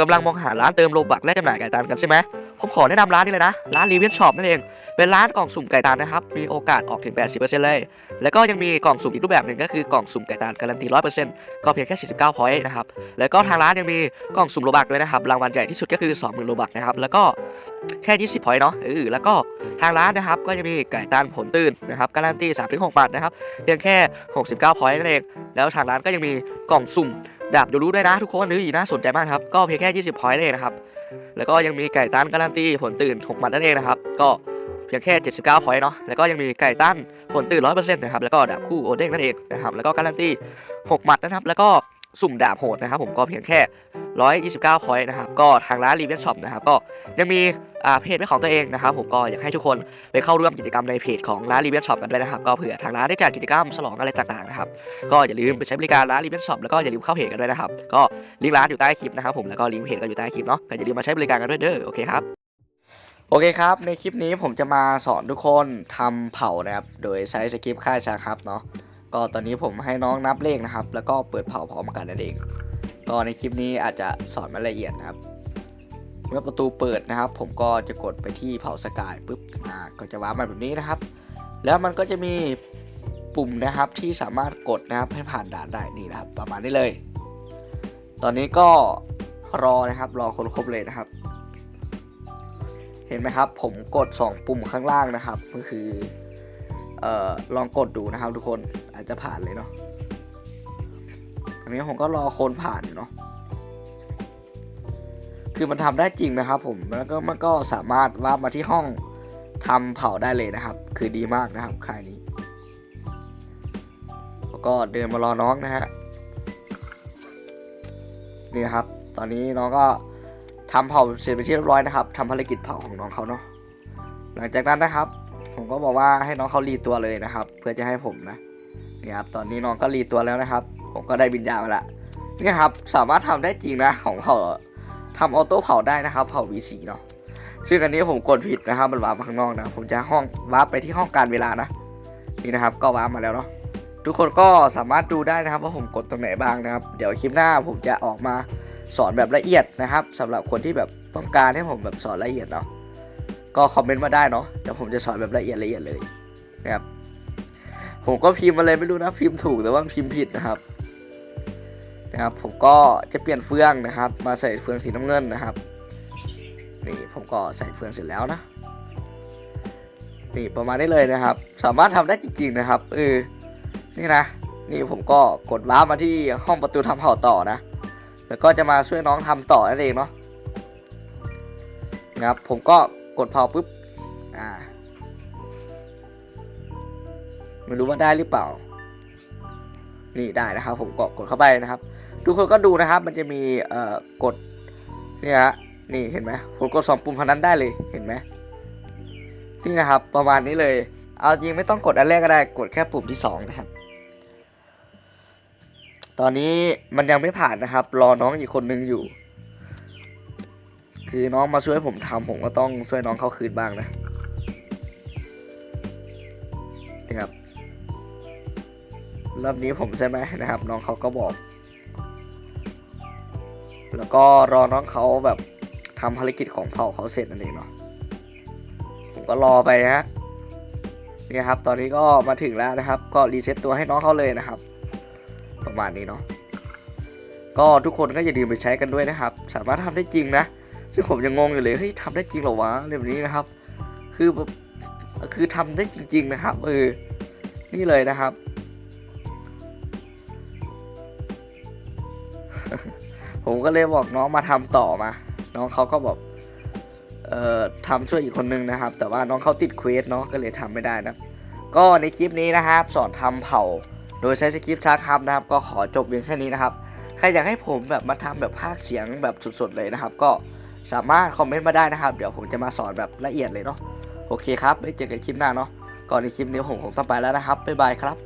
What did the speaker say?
กำลังมองหาร้านเติมโลบักและจำหน่ายไก่ตานกันใช่ไหมผมขอแนะนำร้านนี้เลยนะ ร้านรีเวนช็อปนั่นเอง เป็นร้านกล่องสุ่มไก่ตานนะครับ มีโอกาสออกถึง 80%เลย แล้วก็ยังมีกล่องสุ่มอีกรูปแบบหนึ่งก็คือกล่องสุ่มไก่ตานการันตี 100%ก็เพียงแค่ 49 พอยต์นะครับ แล้วก็ทางร้านยังมีกล่องสุ่มโลบักด้วยนะครับ รางวัลใหญ่ที่สุดก็คือ 20,000 โลบักนะครับ แล้วก็แค่ 20 พอยต์เนาะเออแล้วก็ทางร้านนะครับ ก็จะมีไก่ตานผลตื่นนะครับ การันตี 3-6 บาทนะครับ เพียงแค่ 69 พอยต์นั่นเอง แล้วทางร้านก็ยังมีกล่องสุ่ม ดาบยูรู้ด้วยนะทุกคนนี่น่าสนใจมากครับ ก็เพียงแค่ 20 พอยต์นั่นเองนะครับ แล้วก็ยังมีไก่ต้านการันตีผลตื่น6หมัดนั่นเองนะครับ ก็เพียงแค่ 79 พอยต์เนาะ แล้วก็ยังมีไก่ต้านผลตื่น 100%นะครับ แล้วก็ดาบคู่โอเด้งนั่นเองนะครับ แล้วก็การันตี6หมัดนะครับ แล้วก็สุ่มดาบโหดนะครับ ผมก็เพียงแค่ 129พอยต์นะครับ ก็ทางร้านรีเวนช็อปนะครับ ก็ยังมีอ่าเพจเป็นของตัวเองนะครับ ผมก็อยากให้ทุกคนไปเข้าร่วมกิจกรรมในเพจของร้านรีเวนช็อปกันด้วยนะครับ ก็เผื่อทางร้านได้จัดกิจกรรมฉลองอะไรต่างๆนะครับ ก็อย่าลืมไปใช้บริการร้านรีเวนช็อปแล้วก็อย่าลืมเข้าเพจกันด้วยนะครับ ก็ลิงก์ร้านอยู่ใต้คลิปนะครับผม แล้วก็ลิงก์เพจก็อยู่ใต้คลิปเนาะ ก็อย่าลืมมาใช้บริการกันด้วยเด้อ โอเคครับโอเคครับ ในคลิปนี้ผมจะมาสอนทุกคนทำเผานะครับ โดยใช้สคริปต์ค่าชาครับเนาะ ก็ตอนนี้ผมให้น้องนับเลขนะครับ แล้วก็เปิดเผาพร้อมกันนั่นเอง ก็ในคลิปนี้อาจจะสอนมาละเอียดนะครับ เมื่อประตูเปิดนะครับ ผมก็จะกดไปที่เผาสกายปุ๊บอ่าก็จะว้ามาแบบนี้นะครับ แล้วมันก็จะมีปุ่มนะครับที่สามารถกดนะครับให้ผ่านด่านได้นี่นะครับ ประมาณนี้เลย ตอนนี้ก็รอนะครับรอคนครบเลยนะครับ เห็นไหมครับ ผมกด 2 ปุ่มข้างล่างนะครับ ก็คือเอ่อลองกดดูนะครับทุกคนอาจจะผ่านเลยเนาะ อันนี้ผมก็รอคนผ่านอยู่เนาะคือมันทำได้จริงนะครับ ผมแล้วก็มันก็สามารถว่ามาที่ห้องทำเผาได้เลยนะครับ คือดีมากนะครับค่ายนี้ แล้วก็เดินมารอน้องนะฮะนี่ครับ ตอนนี้น้องก็ทำเผาเสร็จไปที่เรียบร้อยนะครับทำภารกิจเผาของน้องเขาเนาะหลังจากนั้นนะครับ ผมก็บอกว่าให้น้องเขารีตัวเลยนะครับ เพื่อจะให้ผมนะนี่ครับตอนนี้น้องก็รีตัวแล้วนะครับ ผมก็ได้บินยามาละนี่ยครับสามารถทำได้จริงนะของเผาทำออโต้เผาได้นะครับเผา V4 เนาะซึ่งอันนี้ผมกดผิดนะครับมันวาร์ปข้างนอกนะผมจะห้องวาร์ปไปที่ห้องการเวลานะนี่นะครับก็วาร์ปมาแล้วเนาะทุกคนก็สามารถดูได้นะครับว่าผมกดตรงไหนบ้างนะครับ เดี๋ยวคลิปหน้าผมจะออกมาสอนแบบละเอียดนะครับสำหรับคนที่แบบต้องการให้ผมแบบสอนละเอียดเนาะก็คอมเมนต์มาได้เนาะเดี๋ยวผมจะสอนแบบละเอียดละเอียดเลยนะครับผมก็พิมพ์มาเลยไม่รู้นะพิมพ์ถูกแต่ว่าพิมพ์ผิดนะครับ นะครับ ผมก็จะเปลี่ยนเฟืองนะครับ มาใส่เฟืองสีน้ำเงินนะครับนี่ผมก็ใส่เฟืองเสร็จแล้วนะนี่ประมาณนี้เลยนะครับ สามารถทำได้จริงๆนะครับเออนี่นะนี่ผมก็กดว้ามาที่ห้องประตูทำเผาต่อนะ แล้วก็จะมาช่วยน้องทำต่อนั่นเองเนาะนะครับผมก็กดเผาปุ๊บอ่าไม่รู้ว่าได้หรือเปล่า นี่ได้นะครับ ผมก็กดเข้าไปนะครับ ทุกคนก็ดูนะครับ มันจะมีเอ่อกดเนี่ยฮะนี่เห็นไหมผมกดสองปุ่มเท่านั้นได้เลยเห็นไหมนี่นะครับ ประมาณนี้เลย เอาจริงไม่ต้องกดอันแรกก็ได้กดแค่ปุ่มที่สองนะครับ ตอนนี้มันยังไม่ผ่านนะครับ รอน้องอีกคนนึงอยู่ คือน้องมาช่วยผมทำผมก็ต้องช่วยน้องเขาคืนบ้างนะนี่ครับรอบนี้ผมใช่ไหมนะครับ น้องเขาก็บอก แล้วก็รอน้องเขาแบบทำภารกิจของเผ่าเขาเสร็จนั่นเองเนาะผมก็รอไปฮะนี่ครับตอนนี้ก็มาถึงแล้วนะครับ ก็รีเซ็ตตัวให้น้องเขาเลยนะครับ ประมาณนี้เนาะก็ทุกคนก็อย่าลืมไปใช้กันด้วยนะครับ สามารถทำได้จริงนะซึ่งผมยังงงอยู่เลยเฮ้ยทำได้จริงเหรอวะเรื่องนี้นะครับ คือแบบคือทำได้จริง ๆ นะครับเออนี่เลยนะครับ ผมก็เลยบอกน้องมาทำต่อมา น้องเขาก็บอกเอ่อทำช่วยอีกคนนึงนะครับ แต่ว่าน้องเขาติดเควสเนาะก็เลยทำไม่ได้นะก็ในคลิปนี้นะครับ สอนทำเผา โดยใช้สคริปต์ชาร์ครับนะครับ ก็ขอจบเพียงแค่นี้นะครับใครอยากให้ผมแบบมาทำแบบภาคเสียงแบบสดๆเลยนะครับ ก็สามารถคอมเมนต์มาได้นะครับ เดี๋ยวผมจะมาสอนแบบละเอียดเลยเนาะโอเคครับไว้เจอกันคลิปหน้าเนาะก่อนในคลิปนี้ผมคงต้องไปแล้วนะครับบ๊ายบายครับ